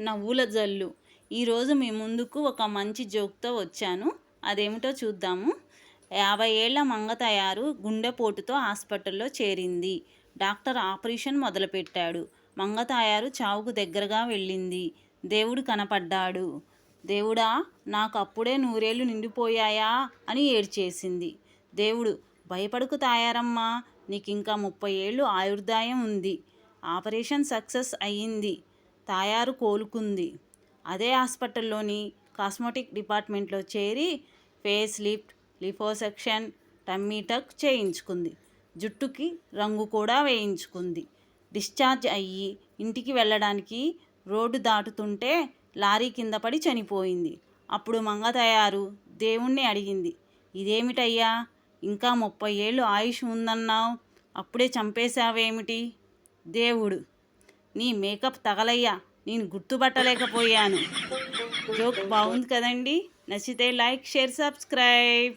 నవ్వుల జల్లు. ఈరోజు మీ ముందుకు ఒక మంచి జోక్తో వచ్చాను. అదేమిటో చూద్దాము. యాభై ఏళ్ళ మంగతయారు గుండెపోటుతో హాస్పిటల్లో చేరింది. డాక్టర్ ఆపరేషన్ మొదలుపెట్టాడు. మంగతాయారు చావుకు దగ్గరగా వెళ్ళింది. దేవుడు కనపడ్డాడు. దేవుడా నాకు అప్పుడే నూరేళ్ళు నిండిపోయాయా? అని ఏడ్చేసింది. దేవుడు భయపడుకు తాయారమ్మా. నీకు ఇంకా ముప్పై ఏళ్ళు ఆయుర్దాయం ఉంది. ఆపరేషన్ సక్సెస్ అయ్యింది. తాయారు కోలుకుంది. అదే హాస్పిటల్లోని కాస్మోటిక్ డిపార్ట్మెంట్లో చేరి ఫేస్ లిఫ్ట్ లిఫోసెక్షన్ టమ్మీ టక్ చేయించుకుంది. జుట్టుకి రంగు కూడా వేయించుకుంది. డిశ్చార్జ్ అయ్యి ఇంటికి వెళ్ళడానికి రోడ్డు దాటుతుంటే లారీ కింద పడి చనిపోయింది. అప్పుడు మంగ తయారు దేవుణ్ణి అడిగింది. ఇదేమిటయ్యా? ఇంకా ముప్పై ఏళ్ళు ఆయుష్ ఉందన్నావు? అప్పుడే చంపేశావేమిటి? దేవుడు నీ మేకప్ తగలయ్యా. నేను గుర్తుపట్టలేకపోయాను. జోక్ బాగుంది కదండి. నచ్చితే లైక్ షేర్ సబ్స్క్రైబ్.